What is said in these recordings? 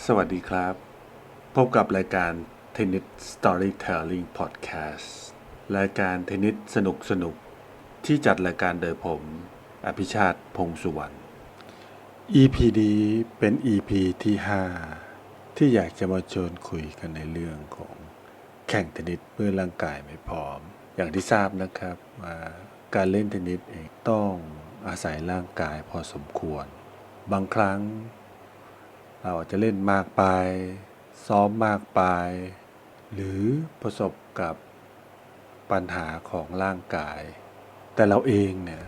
สวัสดีครับ พบกับรายการ Tennis Storytelling Podcast รายการเทนนิสสนุกสนุกที่จัดรายการโดยผม อภิชาติพงษ์สุวรรณ EP นี้เป็น EP ที่ 5 ที่อยากจะมาชวนคุยกันในเรื่องของแข่งเทนนิสเมื่อร่างกายไม่พร้อม อย่างที่ทราบนะครับว่าการเล่นเทนนิสเองต้องอาศัยร่างกายพอสมควร บางครั้ง เราอาจจะเล่นมากไป ซ้อมมากไป หรือประสบกับปัญหาของร่างกาย แต่เราเองเนี่ย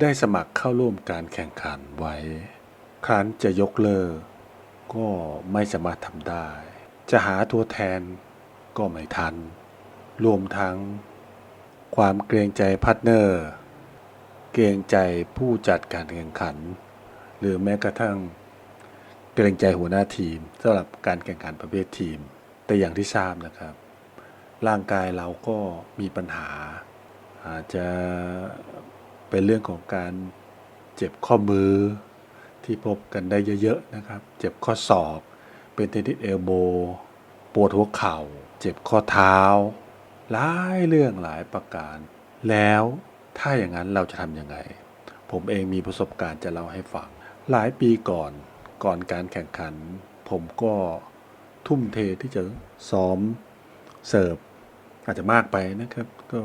ได้สมัครเข้าร่วมการแข่งขันไว้ ครั้นจะยกเลิก ก็ไม่สามารถทำได้ จะหาตัวแทนก็ไม่ทัน รวมทั้ง ความเกรงใจพาร์ทเนอร์ เกรงใจผู้จัดการแข่งขัน หรือแม้กระทั่ง เกรงใจหัวหน้าทีมสำหรับการแข่งขันประเภททีม แต่อย่างที่ทราบนะครับ ร่างกายเราก็มีปัญหา อาจจะเป็นเรื่องของการเจ็บข้อมือที่พบกันได้เยอะๆนะครับ เจ็บข้อศอก เป็นเทนนิสเอลโบ ปวดหัวเข่า เจ็บข้อเท้า หลายเรื่องหลายประการ แล้วถ้าอย่างนั้นเราจะทำยังไง ผมเองมีประสบการณ์จะเล่าให้ฟัง หลายปีก่อน ก่อนการแข่งขัน ผมก็ทุ่มเทที่จะซ้อมเสิร์ฟอาจจะมากไปนะครับ ก็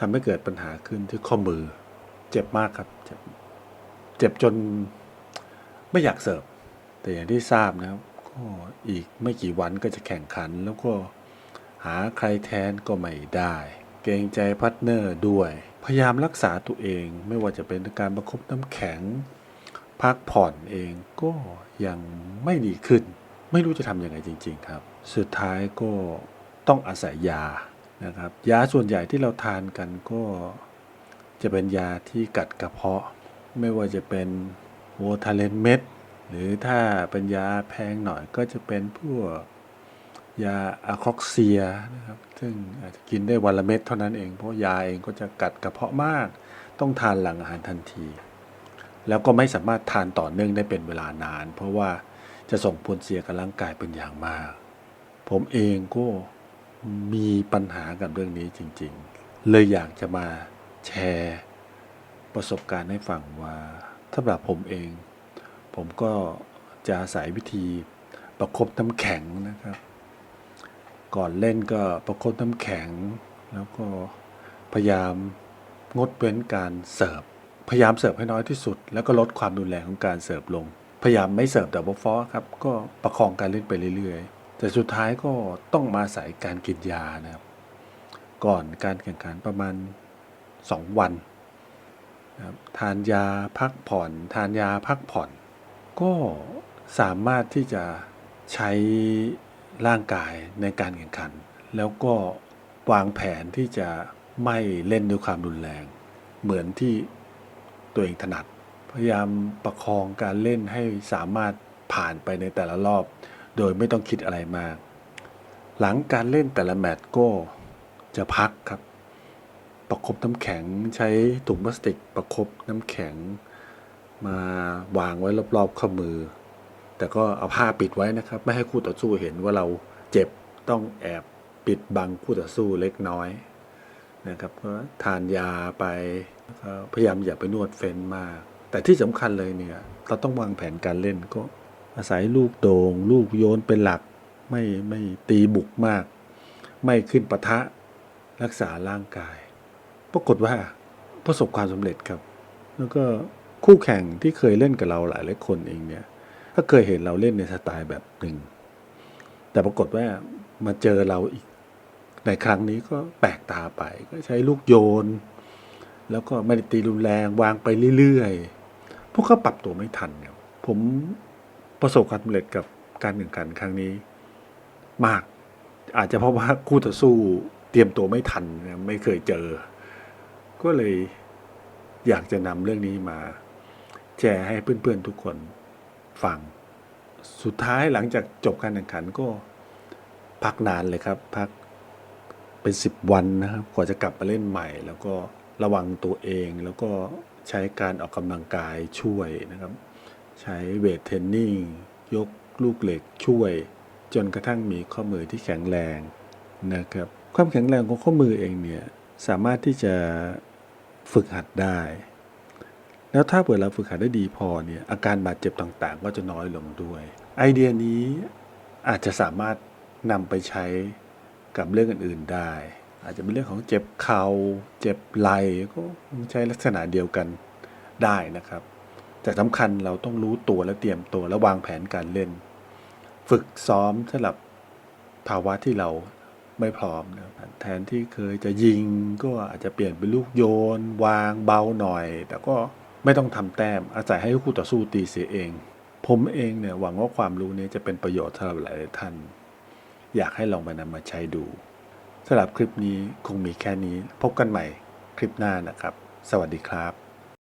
ทำให้เกิดปัญหาขึ้นที่ข้อมือ เจ็บมากครับ เจ็บเจ็บจนไม่อยากเสิร์ฟ แต่อย่างที่ทราบนะครับ ก็อีกไม่กี่วันก็จะแข่งขัน แล้วก็หาใครแทนก็ไม่ได้ เกรงใจพาร์ทเนอร์ด้วย พยายามรักษาตัวเองไม่ว่าจะเป็นการประคบน้ำแข็ง พักผ่อนเองก็ยังไม่ดีขึ้น ไม่รู้จะทำยังไงจริง ๆ ครับ สุดท้ายก็ต้องอาศัยยานะครับ ยาส่วนใหญ่ที่เราทานกันก็จะเป็นยาที่กัดกระเพาะ ไม่ว่าจะเป็นโวทาเลนเม็ดหรือถ้าเป็นยาแพงหน่อยก็จะเป็นพวกยาอะคอกเซียนะครับ ซึ่งอาจจะกินได้วันละเม็ดเท่านั้นเอง เพราะยาเองก็จะกัดกระเพาะมาก ต้องทานหลังอาหารทันที แล้วก็ไม่สามารถทานต่อเนื่องได้เป็นเวลานาน เพราะว่าจะส่งผลเสียกับร่างกายเป็นอย่างมาก ผมเองก็มีปัญหากับเรื่องนี้จริง ๆ เลยอยากจะมาแชร์ประสบการณ์ให้ฟังว่าสำหรับผมเอง ผมก็จะอาศัยวิธีประคบน้ำแข็งนะครับ ก่อนเล่นก็ประคบน้ำแข็ง แล้วก็พยายามงดเว้นการเสิร์ฟ พยายามเสิร์ฟให้น้อยที่สุด แล้วก็ลดความรุนแรงของการเสิร์ฟลง พยายามไม่เสิร์ฟดับเบิลฟอสครับก็ประคองการเล่นไปเรื่อยๆ แต่สุดท้ายก็ต้องมาอาศัยการกินยานะครับ ก่อนการแข่งขันประมาณ 2 วันนะครับทานยาพักผ่อน ทานยาพักผ่อน ก็สามารถที่จะใช้ร่างกายในการแข่งขัน แล้วก็วางแผนที่จะไม่เล่นด้วยความรุนแรง เหมือนที่ ตัวเองถนัด พยายามประคองการเล่นให้สามารถผ่านไปในแต่ละรอบ โดยไม่ต้องคิดอะไรมาก หลังการเล่นแต่ละแมตช์ก็จะพักครับ ประคบน้ำแข็งใช้ถุงพลาสติก ประคบน้ำแข็ง มาวางไว้รอบๆข้อมือ แต่ก็เอาผ้าปิดไว้นะครับ ไม่ให้คู่ต่อสู้เห็นว่าเราเจ็บต้องแอบปิดบังคู่ต่อสู้เล็กน้อยนะครับก็ทานยาไป พยายามอย่าไปนวดเฟ้นมาก แต่ที่สำคัญเลยเนี่ยเราต้องวางแผนการเล่นก็อาศัยลูกโดง่งลูกโยนเป็นหลัก ไม่ไม่ตีบุกมาก ไม่ขึ้นปะทะรักษาร่างกาย ปรากฏว่าประสบความสำเร็จครับ แล้วก็คู่แข่งที่เคยเล่นกับเราหลายหลายคนเองเนี่ยก็เคยเห็นเราเล่นในสไตล์แบบหนึ่ง แต่ปรากฏว่ามาเจอเราอีกในครั้งนี้ก็แปลกตาไปก็ใช้ลูกโยน แล้วก็ไม่ได้ตีรุนแรงวางไปเรื่อยๆ พวกเขาปรับตัวไม่ทันครับผมประสบความสำเร็จกับการแข่งขันครั้งนี้ มาก อาจจะเพราะว่าคู่ต่อสู้เตรียมตัวไม่ทันไม่เคยเจอ ก็เลยอยากจะนำเรื่องนี้มา แชร์ให้เพื่อนๆทุกคนฟัง สุดท้ายหลังจากจบการแข่งขันก็พักนานเลยครับ พักเป็นสิบวันนะครับกว่าจะกลับมาเล่นใหม่แล้วก็ ระวังตัวเองแล้วก็ใช้การออกกำลังกายช่วยนะครับ ใช้เวทเทรนนิ่งยกลูกเหล็กช่วย จนกระทั่งมีข้อมือที่แข็งแรงนะครับ ความแข็งแรงของข้อมือเองเนี่ยสามารถที่จะฝึกหัดได้ แล้วถ้าเปิดเราฝึกหัดได้ดีพอเนี่ยอาการบาดเจ็บต่างๆ ก็จะน้อยลงด้วย ไอเดียนี้อาจจะสามารถนำไปใช้กับเรื่องอื่นๆได้ อาจจะเป็นเรื่องของเจ็บเข่าเจ็บไหล่ก็ใช้ลักษณะเดียวกันได้นะครับ แต่สำคัญเราต้องรู้ตัวและเตรียมตัวและวางแผนการเล่น ฝึกซ้อมสำหรับภาวะที่เราไม่พร้อมนะแทนที่เคยจะยิงก็อาจจะเปลี่ยนเป็นลูกโยน วางเบาหน่อย แต่ก็ไม่ต้องทำแต้มอาศัยให้คู่ต่อสู้ตีเสียเอง ผมเองเนี่ยหวังว่าความรู้นี้จะเป็นประโยชน์สำหรับหลายท่าน อยากให้ลองไปนำมาใช้ดู สำหรับคลิปนี้คงมีแค่นี้ พบกันใหม่คลิปหน้านะครับ สวัสดีครับ